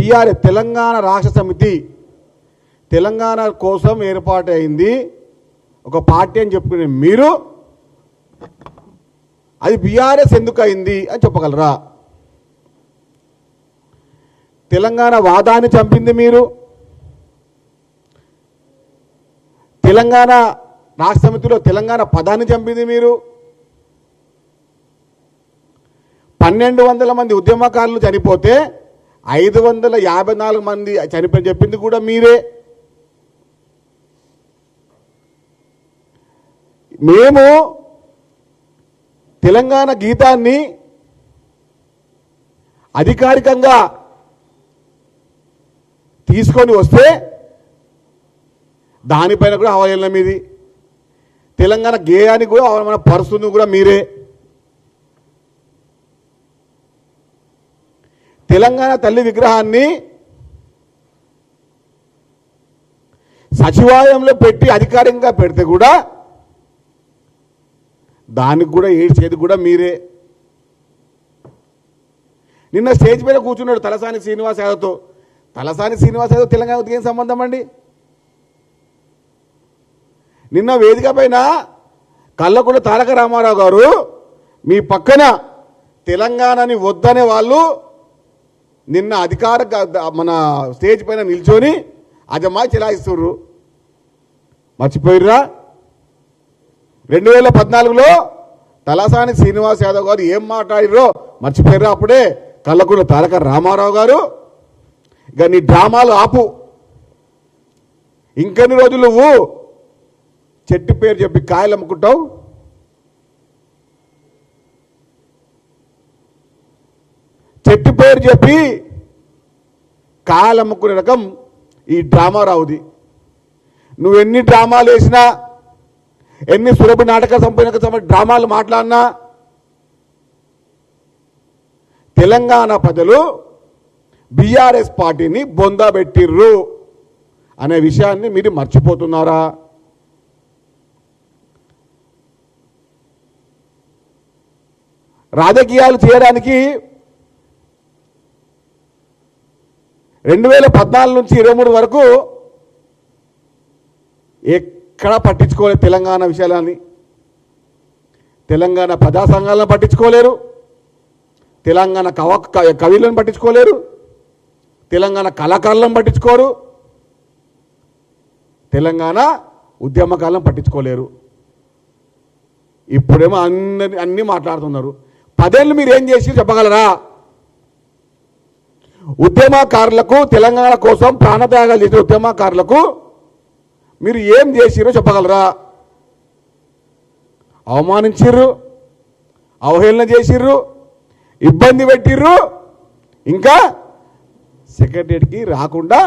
TRS Telangana రాష్ట్ర సమితి తెలంగాణ కోసం ఏర్పాటు అయింది. ఒక పార్టీ అని చెప్పుకునే మీరు అది బీఆర్ఎస్ ఎందుకు అయింది అని చెప్పగలరా? తెలంగాణ వాదాన్ని చంపింది మీరు. తెలంగాణ రాష్ట్ర సమితిలో తెలంగాణ పదాన్ని చంపింది మీరు. పన్నెండు వందల మంది ఉద్యమకారులు చనిపోతే ఐదు వందల యాభై నాలుగు మంది చనిపోయి చెప్పింది కూడా మీరే. మేము తెలంగాణ గీతాన్ని అధికారికంగా తీసుకొని వస్తే దానిపైన కూడా అవహేళన మీది. తెలంగాణ గేయానికి కూడా అవమాన పరుస్తుంది కూడా మీరే. తెలంగాణ తల్లి విగ్రహాన్ని సచివాలయంలో పెట్టి అధికారికంగా పెడితే కూడా దానికి కూడా ఏడ్చేది కూడా మీరే. నిన్న స్టేజ్ మీద కూర్చున్నాడు తలసాని శ్రీనివాస్ యాదవ్తో. తలసాని శ్రీనివాస్ యాదవ్ తెలంగాణకు ఏం సంబంధం అండి? నిన్న వేదిక పైన కల్లకుండ తారక రామారావు గారు మీ పక్కన తెలంగాణని వద్దనే వాళ్ళు నిన్న అధికార మన స్టేజ్ పైన నిల్చొని అజమా చిలాయిస్తుర్రు. మర్చిపోయిర్రా? రెండు వేల పద్నాలుగులో తలసాని శ్రీనివాస్ యాదవ్ గారు ఏం మాట్లాడిరో మర్చిపోయిర్రా అప్పుడే? కళ్ళకుండ తారక రామారావు గారు. ఇక నీ డ్రామాలు ఆపు. ఇంకెన్ని రోజులు నువ్వు చెట్టు పేరు చెప్పి కాయలు అమ్ముకుంటావు? చెట్టు పేరు చెప్పి కాలమ్ముకునే రకం ఈ డ్రామా రావుది. నువ్వు ఎన్ని డ్రామాలు వేసినా ఎన్ని సులభ నాటక సంపూర్ణ డ్రామాలు మాట్లాడినా తెలంగాణ ప్రజలు బీఆర్ఎస్ పార్టీని బొందబెట్టిర్రు అనే విషయాన్ని మీరు మర్చిపోతున్నారా? రాజకీయాలు చేయడానికి రెండు వేల పద్నాలుగు నుంచి ఇరవై మూడు వరకు ఎక్కడా పట్టించుకోలేదు తెలంగాణ విషయాలని తెలంగాణ ప్రజా సంఘాలను పట్టించుకోలేరు. తెలంగాణ కవ కవిలను పట్టించుకోలేరు. తెలంగాణ కళాకారులను పట్టించుకోరు. తెలంగాణ ఉద్యమకాలను పట్టించుకోలేరు. ఇప్పుడేమో అందరి అన్నీ మాట్లాడుతున్నారు. పదేళ్ళు మీరు ఏం చేసి చెప్పగలరా? ఉద్యమకారులకు తెలంగాణ కోసం ప్రాణత్యాగాలు చేసిన ఉద్యమకారులకు మీరు ఏం చేసిరో చెప్పగలరా? అవమానించిర్రు అవహేళన చేసిర్రు ఇబ్బంది పెట్టిర్రు ఇంకా సెక్రటరీకి రాకుండా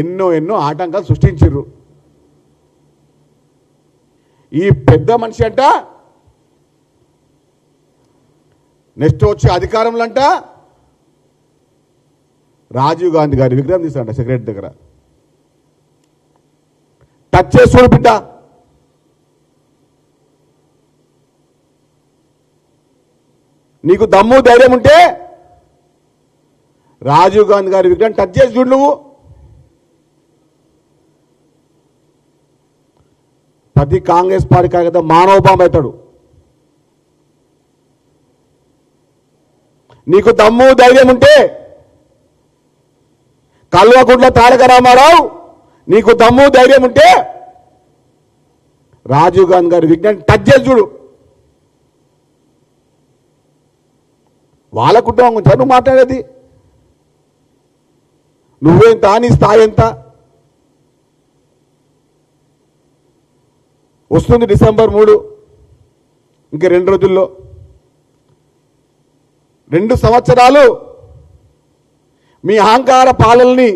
ఎన్నో ఎన్నో ఆటంకాలు సృష్టించిర్రు. ఈ పెద్ద మనిషి అంట నెక్స్ట్ వచ్చే అధికారంలో అంట రాజీవ్ గాంధీ గారి విగ్రహం తీస్తారంట సెక్రటరీ దగ్గర. టచ్ చేసి చూడు బిడ్డ. నీకు దమ్ము ధైర్యం ఉంటే రాజీవ్ గాంధీ గారి విగ్రహం టచ్ చేసి చూడు నువ్వు. ప్రతి కాంగ్రెస్ పార్టీ కార్యకర్త మానవబాంబ అవుతాడు. నీకు దమ్ము ధైర్యం ఉంటే కల్వకుంట్ల తారక రామారావు నీకు దమ్ము ధైర్యం ఉంటే రాజీవ్ గాంధీ గారి విజ్ఞానం టచ్ చేసి చూడు. వాళ్ళ కుటుంబం గురించి నువ్వు మాట్లాడేది? నువ్వెంత నీ స్థాయి ఎంత? వస్తుంది డిసెంబర్ మూడు ఇంక రెండు రోజుల్లో. రెండు సంవత్సరాలు మీ అహంకార పాలనని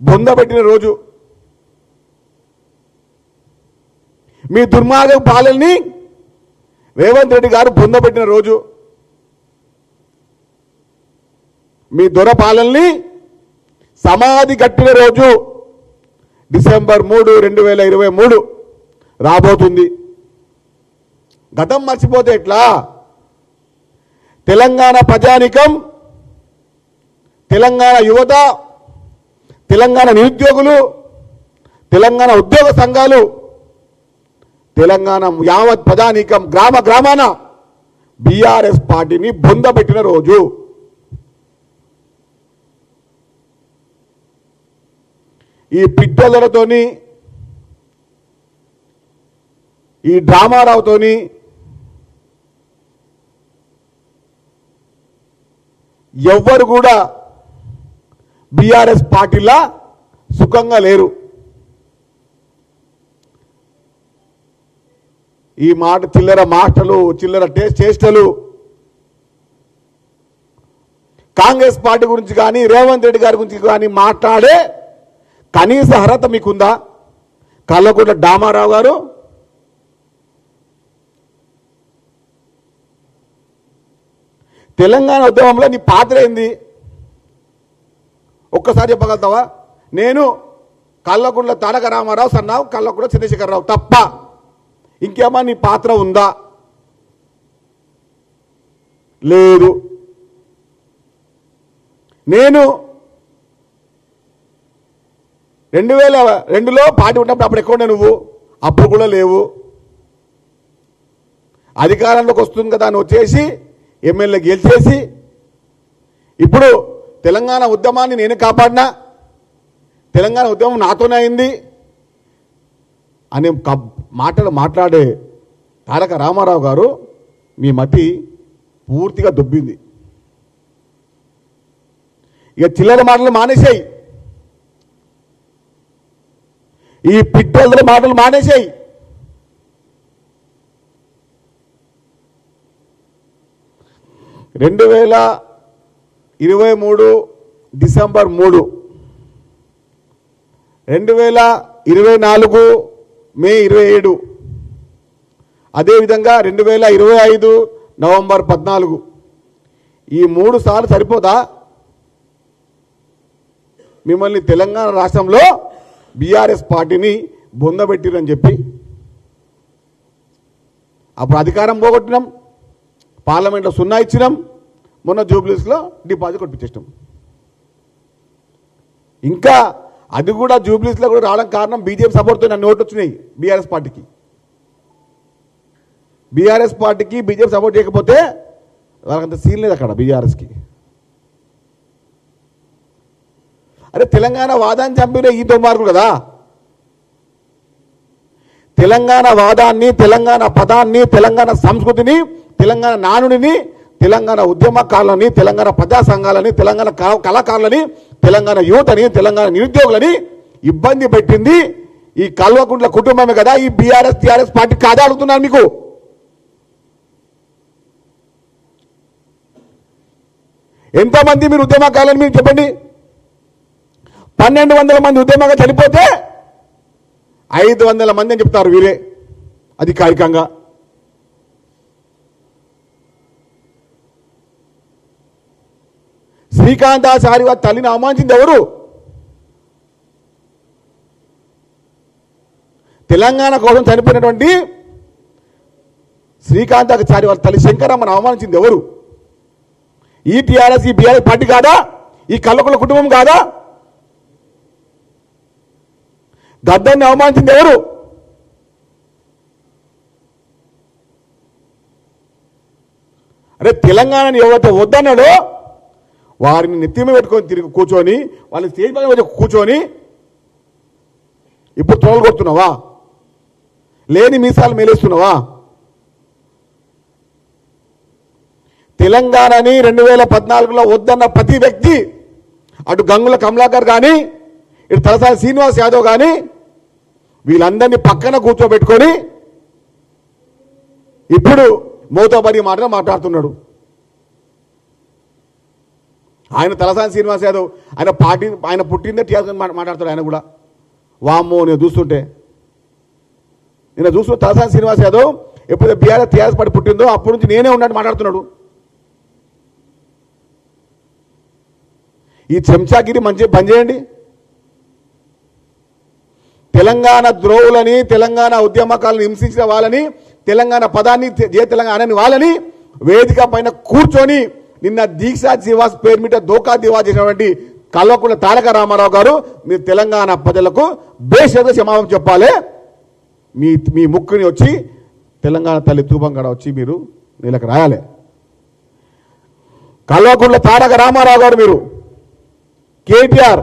బొందబెట్టిన రోజు. మీ దుర్మార్గ పాలనని రేవంత్ రెడ్డి గారు బొందబెట్టిన రోజు. మీ దొర పాలనని సమాధి కట్టిన రోజు. డిసెంబర్ మూడు రెండు వేల ఇరవై మూడు రాబోతుంది. గతం మర్చిపోతే ఎట్లా? తెలంగాణ ప్రజానికం తెలంగాణ యువత తెలంగాణ నిరుద్యోగులు తెలంగాణ ఉద్యోగ సంఘాలు తెలంగాణ యావత్ ప్రజానీకం గ్రామ గ్రామాన బీఆర్ఎస్ పార్టీని బొందబెట్టిన రోజు. ఈ పిట్టోదలతోని ఈ డ్రామారావుతోని ఎవ్వరు కూడా బీఆర్ఎస్ పార్టీలా సుఖంగా లేరు. ఈ మాట చిల్లర మాటలు చిల్లర టేస్ట్ చేష్టలు. కాంగ్రెస్ పార్టీ గురించి కానీ రేవంత్ రెడ్డి గారి గురించి కానీ మాట్లాడే కనీస అర్హత మీకుందా? కల్లకుంట డామారావు గారు? తెలంగాణ ఉద్యమంలో నీ పాత్ర ఏంది? ఒక్కసారి చెప్పగలుగుతావా? నేను కళ్ళగుండ్ల తారక రామారావు సన్నావు కల్లకుంట్ల చంద్రశేఖరరావు తప్ప ఇంకేమా నీ పాత్ర ఉందా? లేదు. నేను రెండు వేల రెండులో పార్టీ ఉన్నప్పుడు అప్పుడు ఎక్కడ నువ్వు? అప్పుడు కూడా లేవు. అధికారంలోకి వస్తుంది కదా అని వచ్చేసి ఎమ్మెల్యే గెలిచేసి ఇప్పుడు తెలంగాణ ఉద్యమాన్ని నేను కాపాడినా? తెలంగాణ ఉద్యమం నాతోనే అయింది. అనే మాటలు మాట్లాడే తారక రామారావు గారు మీ మతి పూర్తిగా దొబ్బింది. ఇక చిల్లర మాటలు మానేసాయి ఈ పిట్టల మాటలు మానేసాయి రెండు వేల ఇరవై మూడు డిసెంబర్ మూడు. రెండు వేల ఇరవై నాలుగు మే ఇరవై ఏడు. అదేవిధంగా రెండు వేల ఇరవై ఐదు నవంబర్ పద్నాలుగు. ఈ మూడు సార్లు సరిపోదా? మిమ్మల్ని తెలంగాణ రాష్ట్రంలో బీఆర్ఎస్ పార్టీని బొందబెట్టిరని చెప్పి. అప్పుడు అధికారం పోగొట్టినాం. పార్లమెంట్లో సున్నా ఇచ్చినాం. మొన్న జూబ్లీస్లో డిపాజిట్ కొట్టించేసినాం. ఇంకా అది కూడా జూబ్లీస్లో కూడా రావడం కారణం బీజేపీ సపోర్ట్తో నన్ను ఓట్లు వచ్చినాయి బీఆర్ఎస్ పార్టీకి. బీఆర్ఎస్ పార్టీకి బీజేపీ సపోర్ట్ చేయకపోతే వాళ్ళకంత సీన్ లేదు అక్కడ బీఆర్ఎస్కి. అరే తెలంగాణ వాదాన్ని చంపిన ఈ దుర్మార్గుడు కదా? తెలంగాణ వాదాన్ని తెలంగాణ పదాన్ని తెలంగాణ సంస్కృతిని తెలంగాణ నానుడిని తెలంగాణ ఉద్యమకారులని తెలంగాణ ప్రజా సంఘాలని తెలంగాణ కళాకారులని తెలంగాణ యువతని తెలంగాణ నిరుద్యోగులని ఇబ్బంది పెట్టింది ఈ కల్వకుంట్ల కుటుంబమే కదా ఈ బీఆర్ఎస్ టీఆర్ఎస్ పార్టీ కాదా అడుగుతున్నాను మీకు? ఎంతమంది మీరు ఉద్యమకారులని మీరు చెప్పండి? పన్నెండు వందల మంది ఉద్యమంగా చనిపోతే ఐదు వందల మంది అని చెప్తారు వీరే అధికారికంగా. శ్రీకాంతాచారి వారి తల్లిని అవమానించింది ఎవరు? తెలంగాణ కోసం చనిపోయినటువంటి శ్రీకాంతాచారి వారి తల్లి శంకరమ్మను అవమానించింది ఎవరు? ఈ టీఆర్ఎస్ ఈ బీఆర్ఎస్ పార్టీ కాదా? ఈ కల్లకుల కుటుంబం కాదా? గద్దాన్ని అవమానించింది ఎవరు? అరే తెలంగాణని ఎవరైతే వద్దన్నాడో వారిని నెత్తిమ పెట్టుకొని తిరిగి కూర్చొని వాళ్ళని స్టేజ్ పైన వచ్చి కూర్చొని ఇప్పుడు తొలలు కొడుతున్నావా? లేని మీసాలు మేలేస్తున్నావా? తెలంగాణని రెండు వేల పద్నాలుగులో వద్దన్న ప్రతి వ్యక్తి అటు గంగుల కమలాకర్ కానీ ఇటు తలసాని శ్రీనివాస్ యాదవ్ కానీ వీళ్ళందరినీ పక్కన కూర్చోబెట్టుకొని ఇప్పుడు మోతోబడి మాటలు మాట్లాడుతున్నాడు. ఆయన తలసాని శ్రీనివాస్ యాదవ్ ఆయన పార్టీ ఆయన పుట్టిందే టీఆర్ఎస్ మా- మాట్లాడతాడు ఆయన కూడా. వామ్మో నేను చూస్తుంటే. నేను చూస్తున్న తలసాని శ్రీనివాస్ యాదవ్ ఎప్పుడైతే బీఆర్ఎస్ టీఆర్ఎస్ పార్టీ పుట్టిందో అప్పటి నుంచి నేనే ఉన్నట్టు మాట్లాడుతున్నాడు. ఈ చెంచాగిరి మంచి బంద్ చేయండి. తెలంగాణ ద్రోవులని తెలంగాణ ఉద్యమకాలను హింసించిన వాళ్ళని తెలంగాణ పదాన్ని జయ తెలంగాణ అని వాళ్ళని వేదిక పైన కూర్చొని నిన్న దీక్షా దివాస్ పేరు మీద దోకా దివా చేసినటువంటి కల్వకుంట్ల తారక రామారావు గారు మీరు తెలంగాణ ప్రజలకు బేషరతుగా క్షమాపణ చెప్పాలి. మీ మీ ముక్కుని వచ్చి తెలంగాణ తల్లి తూపంగడ వచ్చి మీరు వీళ్ళకి రాయాలి. కల్వకుంట్ల తారక రామారావు గారు మీరు కేటీఆర్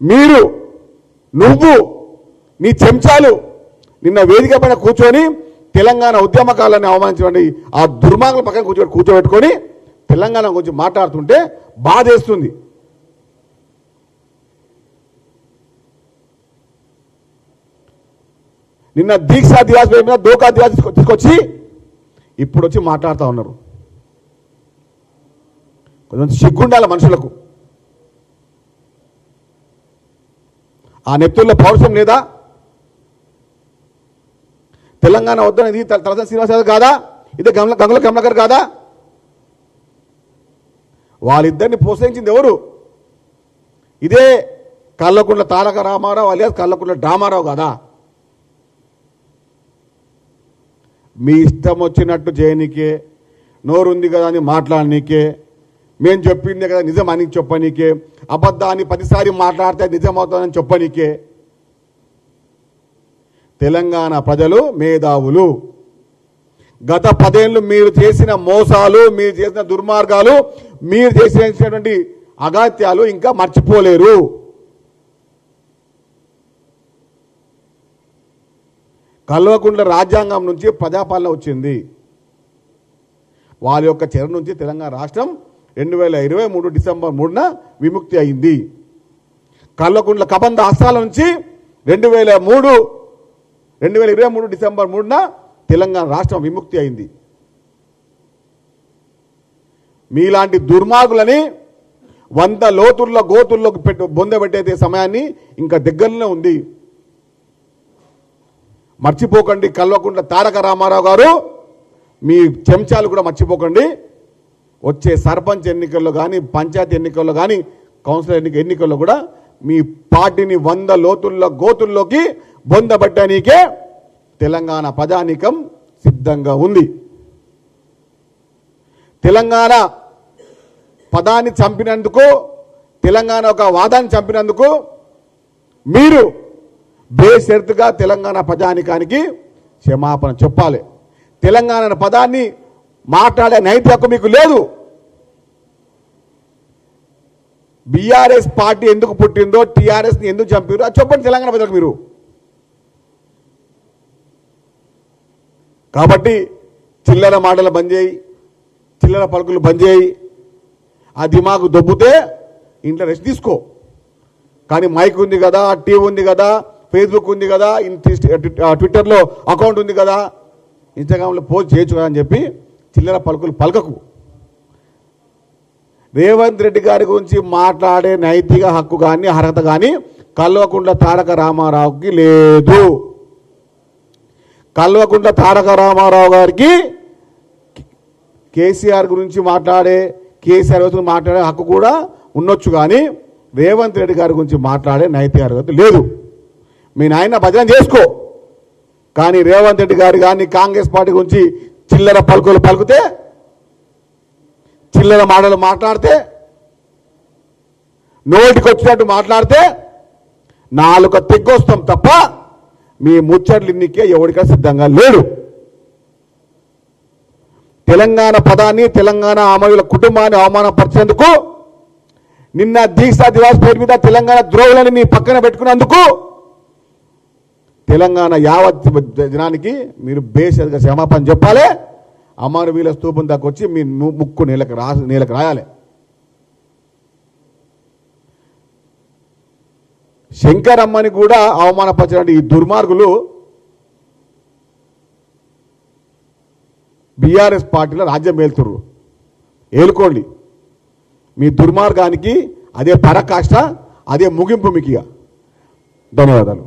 మీరు నువ్వు నీ చెంచాలు నిన్న వేదిక పైన కూర్చొని తెలంగాణ ఉద్యమకాలాన్ని అవమానించినటువంటి ఆ దుర్మార్గుల పక్కన కూర్చో కూర్చోబెట్టుకొని తెలంగాణ గురించి మాట్లాడుతుంటే బాధేస్తుంది. నిన్న దీక్షా దివాస్ మీద దోకా దివాస్ తీసుకొచ్చి ఇప్పుడు వచ్చి మాట్లాడుతూ ఉన్నారు. కొంచెం సిగ్గుండాలి మనుషులకు. ఆ నెత్తుల్లో పౌరుషం లేదా? తెలంగాణ వద్దనేది తలసాని శ్రీనివాసరావు కాదా? ఇదే గమల గంగుల కమలకర్ కాదా? వాళ్ళిద్దరిని ప్రోత్సహించింది ఎవరు? ఇదే కళ్ళకుండ తారక రామారావు అలియాస్ కల్లకుంట్ల డామారావు కదా. మీ ఇష్టం వచ్చినట్టు చేయనీకే నోరుంది కదా అని మాట్లాడనీకే మేము చెప్పిందే కదా నిజం అని చెప్పనీకే అబద్ధాన్ని పదిసారి మాట్లాడితే నిజం అవుతుందని చెప్పనీకే. తెలంగాణ ప్రజలు మేధావులు. గత పదేళ్ళు మీరు చేసిన మోసాలు మీరు చేసిన దుర్మార్గాలు మీరు చేసినటువంటి అగాత్యాలు ఇంకా మర్చిపోలేరు. కల్వకుంట్ల రాజ్యాంగం నుంచి ప్రజాపాలన వచ్చింది. వారి యొక్క చెర నుంచి తెలంగాణ రాష్ట్రం రెండు వేల ఇరవై మూడు డిసెంబర్ మూడున విముక్తి అయింది. కల్వకుంట్ల కబంధ హస్తాల నుంచి రెండు వేల మూడు రెండు వేల ఇరవై మూడు డిసెంబర్ మూడున తెలంగాణ రాష్ట్రం విముక్తి అయింది. మీలాంటి దుర్మార్గులని వంద లోతుల్లో గోతుల్లోకి పెట్టు బొందబెట్టే సమయాన్ని ఇంకా దగ్గరలోనే ఉంది. మర్చిపోకండి కల్వకుంట్ల తారక రామారావు గారు. మీ చెంచాలు కూడా మర్చిపోకండి. వచ్చే సర్పంచ్ ఎన్నికల్లో కానీ పంచాయతీ ఎన్నికల్లో కానీ కౌన్సిలర్ ఎన్నిక ఎన్నికల్లో కూడా మీ పార్టీని వంద లోతుల్లో గోతుల్లోకి బొందబట్టడానికే తెలంగాణ ప్రజానీకం సిద్ధంగా ఉంది. తెలంగాణ పదాన్ని చంపినందుకు తెలంగాణ ఒక వాదాన్ని చంపినందుకు మీరు బేషరతుగా తెలంగాణ ప్రజానికానికి క్షమాపణ చెప్పాలి. తెలంగాణ అనే పదాన్ని మాట్లాడే నైతిక హక్కు మీకు లేదు. బీఆర్ఎస్ పార్టీ ఎందుకు పుట్టిందో టీఆర్ఎస్ని ఎందుకు చంపారో అది చెప్పండి తెలంగాణ ప్రజలకు మీరు. కాబట్టి చిల్లర మాటలు బంద్ చేయి చిల్లర పలుకులు బంద్ చేయి. ఆ మాకు దొబ్బితే ఇంట్లో రెస్ట్ తీసుకో. కానీ మైక్ ఉంది కదా టీవీ ఉంది కదా ఫేస్బుక్ ఉంది కదా ట్విట్టర్లో అకౌంట్ ఉంది కదా ఇన్స్టాగ్రామ్లో పోస్ట్ చేయొచ్చు కదా అని చెప్పి చిల్లర పలుకులు పలకకు. రేవంత్ రెడ్డి గారి గురించి మాట్లాడే నైతిక హక్కు కానీ అర్హత కానీ కల్వకుంట్ల తారక రామారావుకి లేదు. కల్వకుంట్ల తారక రామారావు గారికి కేసీఆర్ గురించి మాట్లాడే కేసీఆర్ గురించి మాట్లాడే హక్కు కూడా ఉండొచ్చు కానీ రేవంత్ రెడ్డి గారి గురించి మాట్లాడే నైతిక అర్హత లేదు. మీ నాయన భజన చేసుకో. కానీ రేవంత్ రెడ్డి గారు కానీ కాంగ్రెస్ పార్టీ గురించి చిల్లర పలుకులు పలుకుతే చిల్లర మాటలు మాట్లాడితే నోటికి వచ్చినట్టు మాట్లాడితే నాలుక తెగ్గొస్తాం తప్ప మీ ముచ్చట్లు ఇన్నికే ఎవరికైనా సిద్ధంగా లేడు. తెలంగాణ పదాన్ని తెలంగాణ అమాయుల కుటుంబాన్ని అవమానపరిచేందుకు నిన్న దీక్షా దివాస్ పేరు మీద తెలంగాణ ద్రోహులని మీ పక్కన పెట్టుకున్నందుకు తెలంగాణ యావత్ జనానికి మీరు బేసరిగా క్షమాపణ చెప్పాలి. అమానవీల స్తూపం దాకా వచ్చి మీ ముక్కు నీళ్ళకి రా నీళ్ళకి రాయాలి. శంకరమ్మని కూడా అవమానపరచడానికి ఈ దుర్మార్గులు బీఆర్ఎస్ పార్టీలో రాజ్యం ఏలుతుర్రు ఏలుకోండి. మీ దుర్మార్గానికి అదే పరకాష్ట అదే ముగింపు మీకు ధన్యవాదాలు.